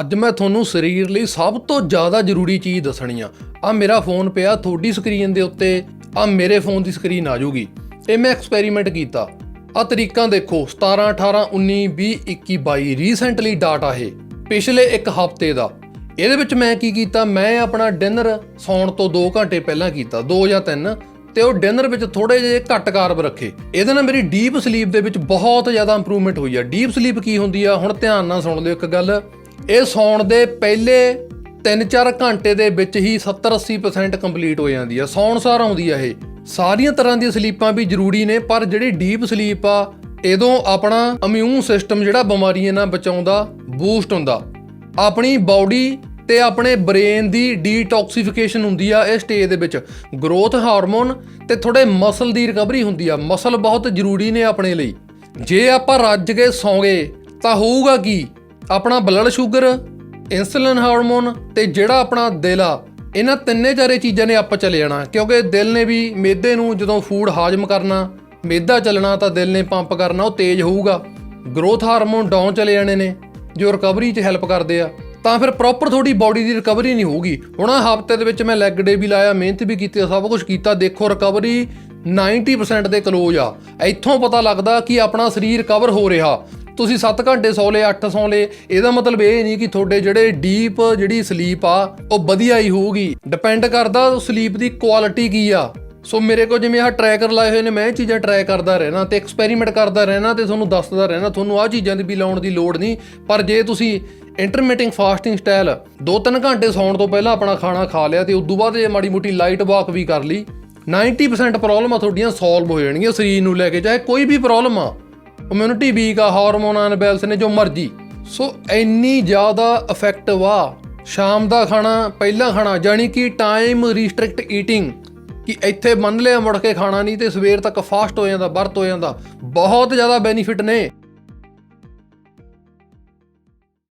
ਅੱਜ ਮੈਂ ਤੁਹਾਨੂੰ ਸਰੀਰ ਲਈ ਸਭ ਤੋਂ ਜ਼ਿਆਦਾ ਜ਼ਰੂਰੀ ਚੀਜ਼ ਦੱਸਣੀ ਆ। ਆ ਮੇਰਾ ਫੋਨ ਪਿਆ ਤੁਹਾਡੀ ਸਕਰੀਨ ਦੇ ਉੱਤੇ ਆ ਮੇਰੇ ਫੋਨ ਦੀ ਸਕਰੀਨ ਆ ਜਾਊਗੀ। ਇਹ ਮੈਂ ਐਕਸਪੈਰੀਮੈਂਟ ਕੀਤਾ। ਆ ਤਰੀਕਾਂ ਦੇਖੋ 17 18 19 20 21 22 ਰੀਸੈਂਟਲੀ ਡਾਟਾ ਇਹ, ਪਿਛਲੇ ਇੱਕ ਹਫ਼ਤੇ ਦਾ। ਇਹਦੇ ਵਿੱਚ ਮੈਂ ਕੀ ਕੀਤਾ, ਮੈਂ ਆਪਣਾ ਡਿਨਰ ਸੌਣ ਤੋਂ 2 ਘੰਟੇ ਪਹਿਲਾਂ ਕੀਤਾ 2 ਜਾਂ 3 ਤੇ ਉਹ ਡਿਨਰ ਵਿੱਚ ਥੋੜੇ ਜਿਹੇ ਘੱਟ ਕਾਰਬ ਰੱਖੇ। ਇਹਦੇ ਨਾਲ ਮੇਰੀ ਡੀਪ ਸਲੀਪ ਦੇ ਵਿੱਚ ਬਹੁਤ ਜ਼ਿਆਦਾ ਇੰਪਰੂਵਮੈਂਟ ਹੋਈ ਆ। ਡੀਪ ਸਲੀਪ ਕੀ ਹੁੰਦੀ ਆ? ਹੁਣ ਧਿਆਨ ਨਾਲ ਸੁਣ ਲਿਓ ਇੱਕ ਗੱਲ। ਇਹ ਸੌਣ ਦੇ ਪਹਿਲੇ 3-4 ਘੰਟੇ ਦੇ ਵਿੱਚ ਹੀ 70-80% ਕੰਪਲੀਟ ਹੋ ਜਾਂਦੀ ਆ। ਸੌਣ ਸਾਰ ਆਉਂਦੀ ਆ ਇਹ। ਸਾਰੀਆਂ ਤਰ੍ਹਾਂ ਦੀਆਂ ਸਲੀਪਾਂ ਵੀ ਜ਼ਰੂਰੀ ਨੇ, ਪਰ ਜਿਹੜੀ ਡੀਪ ਸਲੀਪ ਆ ਇਦੋਂ ਆਪਣਾ ਇਮਿਊਨ ਸਿਸਟਮ ਜਿਹੜਾ ਬਿਮਾਰੀਆਂ ਨਾਲ ਬਚਾਉਂਦਾ ਬੂਸਟ ਹੁੰਦਾ। ਆਪਣੀ ਬਾਡੀ ਤੇ ਆਪਣੇ ਬ੍ਰੇਨ ਦੀ ਡੀਟੌਕਸੀਫਿਕੇਸ਼ਨ ਹੁੰਦੀ ਆ ਇਸ ਸਟੇਜ ਦੇ ਵਿੱਚ। ਗਰੋਥ ਹਾਰਮੋਨ ਤੇ ਥੋੜੇ ਮਸਲ ਦੀ ਰਿਕਵਰੀ ਹੁੰਦੀ ਆ। ਮਸਲ ਬਹੁਤ ਜ਼ਰੂਰੀ ਨੇ ਆਪਣੇ ਲਈ। ਜੇ ਆਪਾਂ ਰੱਜ ਕੇ ਸੌਂਗੇ, ਤਾਂ ਹੋਊਗਾ ਕੀ? ਆਪਣਾ ਬਲੱਡ ਸ਼ੂਗਰ ਇਨਸੂਲਿਨ ਹਾਰਮੋਨ ਤੇ ਜਿਹੜਾ ਆਪਣਾ ਦਿਲ ਆ, ਇਹਨਾਂ ਤਿੰਨੇ ਚਾਰੇ ਚੀਜ਼ਾਂ ਨੇ ਅੱਪ ਚਲੇ ਜਾਣਾ। ਕਿਉਂਕਿ ਦਿਲ ਨੇ ਵੀ ਮੇਦੇ ਨੂੰ ਜਦੋਂ ਫੂਡ ਹਾਜ਼ਮ ਕਰਨਾ, ਮੇਦਾ ਚੱਲਣਾ ਤਾਂ ਦਿਲ ਨੇ ਪੰਪ ਕਰਨਾ, ਉਹ ਤੇਜ਼ ਹੋਊਗਾ। ਗਰੋਥ ਹਾਰਮੋਨ ਡਾਊਨ ਚਲੇ ਜਾਣੇ ਨੇ, ਜੋ ਰਿਕਵਰੀ 'ਚ ਹੈਲਪ ਕਰਦੇ ਆ। ਤਾਂ ਫਿਰ ਪ੍ਰੋਪਰ ਤੁਹਾਡੀ ਬਾਡੀ ਦੀ ਰਿਕਵਰੀ ਨਹੀਂ ਹੋਊਗੀ। ਹੁਣ ਆਹ ਹਫ਼ਤੇ ਦੇ ਵਿੱਚ ਮੈਂ ਲੈਗ ਡੇ ਵੀ ਲਾਇਆ, ਮਿਹਨਤ ਵੀ ਕੀਤੀ, ਸਭ ਕੁਝ ਕੀਤਾ, ਦੇਖੋ ਰਿਕਵਰੀ 90% ਦੇ ਕਲੋਜ਼ ਆ। ਇੱਥੋਂ ਪਤਾ ਲੱਗਦਾ ਕਿ ਆਪਣਾ ਸਰੀਰ ਕਵਰ ਹੋ ਰਿਹਾ। ਤੁਸੀਂ 7 ਘੰਟੇ ਸੌ ਲਏ 8 ਸੌ ਲਏ, ਇਹਦਾ ਮਤਲਬ ਇਹ ਨਹੀਂ ਕਿ ਤੁਹਾਡੇ ਜਿਹੜੇ ਡੀਪ ਜਿਹੜੀ ਸਲੀਪ ਆ, ਉਹ ਵਧੀਆ ਹੀ ਹੋਊਗੀ। ਡਿਪੈਂਡ ਕਰਦਾ ਸਲੀਪ ਦੀ ਕੁਆਲਿਟੀ ਕੀ ਆ। ਸੋ ਮੇਰੇ ਕੋਲ ਜਿਵੇਂ ਆਹ ਟਰੈਕਰ ਲਾਏ ਹੋਏ ਨੇ, ਮੈਂ ਇਹ ਚੀਜ਼ਾਂ ਟਰਾਈ ਕਰਦਾ ਰਹਿਣਾ ਤੇ ਐਕਸਪੈਰੀਮੈਂਟ ਕਰਦਾ ਰਹਿਣਾ ਤੇ ਤੁਹਾਨੂੰ ਦੱਸਦਾ ਰਹਿਣਾ, ਤੁਹਾਨੂੰ ਆਹ ਚੀਜ਼ਾਂ ਦੀ ਵੀ ਲਾਉਣ ਦੀ ਲੋੜ ਨਹੀਂ। ਪਰ ਜੇ ਤੁਸੀਂ ਇੰਟਰਮੀਟਿੰਗ ਫਾਸਟਿੰਗ ਸਟਾਈਲ 2-3 ਘੰਟੇ ਸੌਣ ਤੋਂ ਪਹਿਲਾਂ ਆਪਣਾ ਖਾਣਾ ਖਾ ਲਿਆ ਤੇ ਉਸ ਤੋਂ ਬਾਅਦ ਜੇ ਮਾੜੀ ਮੋਟੀ ਲਾਈਟ ਵਾਕ ਵੀ ਕਰ ਲਈ 90% ਪ੍ਰੋਬਲਮਾਂ ਤੁਹਾਡੀਆਂ ਸੋਲਵ ਹੋ ਜਾਣਗੀਆਂ ਸਰੀਰ ਨੂੰ ਲੈ ਕੇ, ਚਾਹੇ ਕੋਈ ਵੀ ਪ੍ਰੋਬਲਮ ਆ। ਇਮਿਊਨਿਟੀ ਵੀਕ ਆ ਹਾਰਮੋਨ ਅਨਬੈਲੈਂਸ ਨੇ ਜੋ ਮਰਜ਼ੀ। ਸੋ ਇੰਨੀ ਜ਼ਿਆਦਾ ਇਫੈਕਟਿਵ ਆ ਸ਼ਾਮ ਦਾ ਖਾਣਾ, ਪਹਿਲਾਂ ਖਾਣਾ ਜਾਨੀ ਕਿ ਟਾਈਮ ਰੀਸਟ੍ਰਿਕਟ ਈਟਿੰਗ ਕਿ ਇੱਥੇ ਮੰਨ ਲਿਆ ਮੁੜ ਕੇ ਖਾਣਾ ਨਹੀਂ ਤੇ ਸਵੇਰ ਤੱਕ ਫਾਸਟ ਹੋ ਜਾਂਦਾ, ਵਰਤ ਹੋ ਜਾਂਦਾ। ਬਹੁਤ ਜ਼ਿਆਦਾ ਬੈਨੀਫਿਟ ਨੇ।